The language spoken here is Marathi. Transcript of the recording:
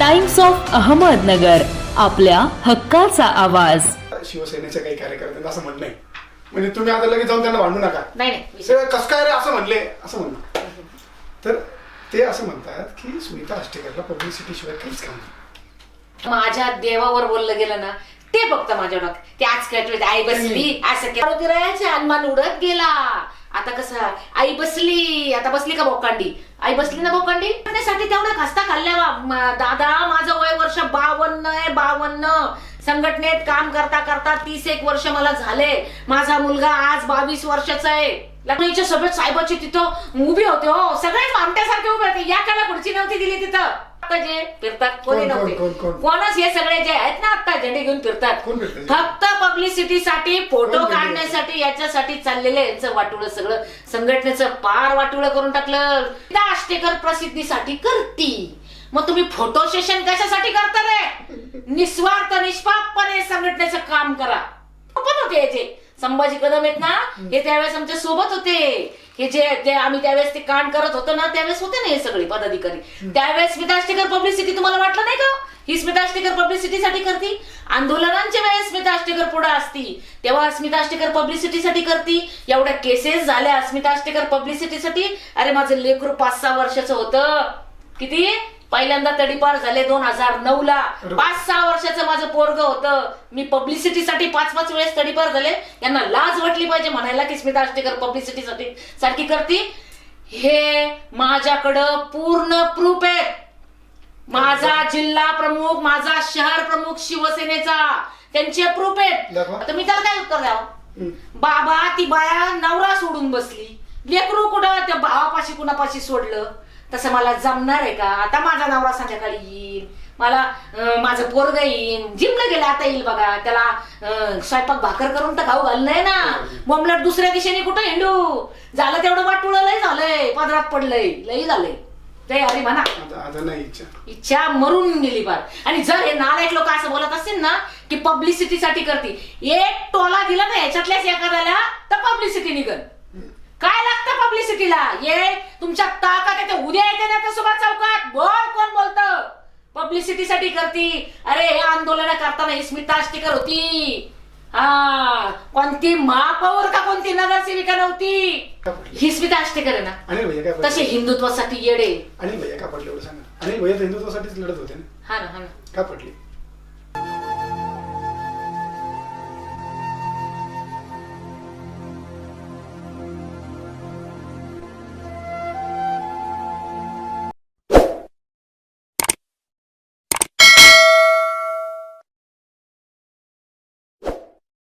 टाइम्स ऑफ अहमदनगर आपल्या हक्काचा आवाज. शिवसेनेच्या काही कार्यकर्त्यांना असं म्हणणं आहे. म्हणजे तुम्ही आता लगेच जाऊन त्यांना भांडू नका. नाही कसं काय रे असं म्हणले? असं म्हणणं. तर ते असं म्हणतात की सुनीता आष्टेकरला पब्लिसिटी शिवाय काहीच काम नाही. माझ्या देवावर बोललं गेलं ना ते फक्त माझ्या डोक्यात ते आज कटवे आई बसली असं केलं. होती राहायचे अनुमान उडत गेला. आता कसं आई बसली. आता बसली का बोकांडी आई बसली ना बोकांडी त्यासाठी तेवढा खस्ता खाल्ल्या दादा माझं वय वर्ष बावन्न आहे बावन्न. संघटनेत काम करता करता तीस एक वर्ष मला झाले. माझा मुलगा आज बावीस वर्षाचा आहे. लग्नाच्या सभेत साहेबाची तिथं उभी होते हो. सगळेच आमट्यासारखे उभे होते. या काला खुर्ची नव्हती दिली तिथं. आता जे फिरतात कोणी नव्हते. कोण, कोण? कोणच हे सगळे जे आहेत ना आता झेंडे घेऊन फिरतात? फक्त पब्लिसिटीसाठी फोटो? काढण्यासाठी याच्यासाठी चाललेलं यांचं वाटुळं सगळं संघटनेचं पार वाटुळं करून टाकलं. आष्टेकर प्रसिद्धीसाठी करती. मग तुम्ही फोटो सेशन कशासाठी करता रे? निस्वार्थ निष्पापपणे संघटनेचं काम करा. पण होते याचे संभाजी कदम आहेत ना हे त्यावेळेस आमच्यासोबत होते. हे जे जे आम्ही त्यावेळेस ते कांड करत होतो ना त्यावेळेस होते ना हे सगळे पदाधिकारी. त्यावेळेस स्मिता आष्टेकर पब्लिसिटी तुम्हाला वाटलं नाही का? ही स्मिता आष्टेकर पब्लिसिटीसाठी करती. स्मिता आष्टेकर पुढे असती. तेव्हा स्मिता आष्टेकर पब्लिसिटीसाठी करती. एवढ्या केसेस झाल्या स्मिता आष्टेकर पब्लिसिटीसाठी अरे माझं लेकरू पाच सहा वर्षाचं होतं. किती? पहिल्यांदा तडीपार झाले दोन हजार नऊ ला पाच सहा वर्षाचं माझं पोरग होतं. मी पब्लिसिटीसाठी पाच पाच वेळेस तडीपार झाले. यांना लाज वाटली पाहिजे म्हणायला की स्मिता आष्टेकर पब्लिसिटीसाठी सारखी करती. हे माझ्याकडं पूर्ण प्रूफ आहेत. माझा जिल्हा प्रमुख माझा शहर प्रमुख शिवसेनेचा. त्यांचे प्रूफ आहेत. आता मी त्याला काय उत्तर द्यावं. बाबा ती बाया नवरा सोडून बसली. लेकरू कुठं? त्या भावापाशी कुणापाशी सोडलं? तसं मला जमणार आहे का? आता माझा नवरा संध्याकाळी येईल. मला माझं पोरग येईल जिमला गेला आता येईल बघा. त्याला स्वयंपाक भाकर करून तर खाऊ घाललंय ना. बोंबलट दुसऱ्या दिशेने कुठं हिंडू? झालं तेवढं वाटुळ लय झालंय. पदरात पडलंय. लय झालंय. जय हरी म्हणा. आता आता नाही इच्छा. इच्छा मरून गेली फार आणि जर हे नालायक लोक असं बोलत असतील ना की पब्लिसिटीसाठी करते. एक टोला दिला ना याच्यातल्याच एखाद्याला तर पब्लिसिटी निघल काय लागतं पब्लिसिटीला ये तुमच्या ताकद येते उद्या येते ना तर सुभाष चौकात. बोल कोण बोलतं? पब्लिसिटीसाठी करती. अरे हे आंदोलन करताना ही स्मिता आष्टीकर होती. हा कोणती महापौर का कोणती नगरसेविका नव्हती? का पडली ही स्मिता आष्टीकर आहे ना. अनिल भैया काय तसे पडले? हिंदुत्वासाठी येडे. अनिल भैया का पडले एवढं सांगा? अनिल भैया तर हिंदुत्वासाठीच लढत होते ना. हा ना हा ना. का पडली?